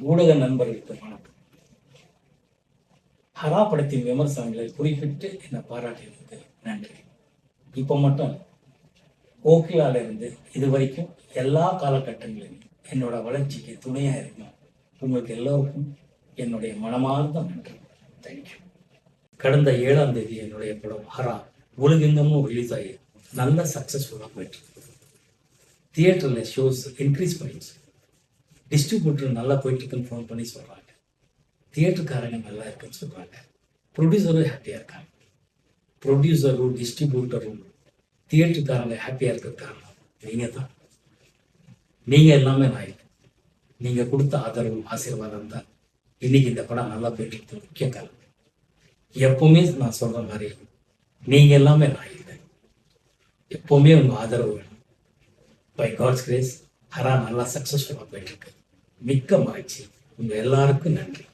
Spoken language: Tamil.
ஊடக நண்பர்களுக்கு வணக்கம். ஹரா படத்தின் விமர்சனங்களை குறிப்பிட்டு என்னை பாராட்டியதுக்கு நன்றி. இப்போ மட்டும் ஓக்கிலால கோகிலால இருந்து இது வரைக்கும் எல்லா காலகட்டங்களிலும் என்னோட வளர்ச்சிக்கு துணையா இருக்கும் உங்களுக்கு எல்லோருக்கும் என்னுடைய மனமார்ந்த நன்றி. தேங்க்யூ கடந்த ஏழாம் தேதி என்னுடைய படம் ஹரா உலகெங்கமும் ரிலீஸ் ஆகி நல்ல சக்ஸஸ்ஃபுல்லாக போயிட்டு தியேட்டரில் ஷோஸ் இன்க்ரீஸ் பண்ணிடுச்சு டிஸ்ட்ரிபியூட்டர் நல்லா போயிட்டு இருக்குன்னு ஃபோன் பண்ணி சொல்கிறாங்க தியேட்டருக்காரங்க நல்லா இருக்குன்னு சொல்கிறாங்க ப்ரொடியூசரும் ஹாப்பியாக இருக்காங்க. ப்ரொடியூசரும் டிஸ்ட்ரிபியூட்டரும் தியேட்டருக்காரங்க ஹாப்பியாக இருக்கிற காரணம் நீங்கள் தான். நீங்கள் எல்லாமே நான் இல்லை நீங்கள் கொடுத்த ஆதரவு ஆசீர்வாதம் தான். இன்னைக்கு இந்த படம் நல்லா போயிட்டு இருக்கு முக்கிய காரணம். எப்பவுமே நான் சொல்கிற மாதிரி நீங்கள் எல்லாமே நான் இல்லை எப்பவுமே உங்கள் ஆதரவு வேணும். பை காட்ஸ் கிரேஸ் ஹரா நல்லா சக்சஸ்ஃபுல்லாக போயிட்டு இருக்கு மிக்க மகிழ்ச்சி. உங்க எல்லாருக்கும் நன்றி.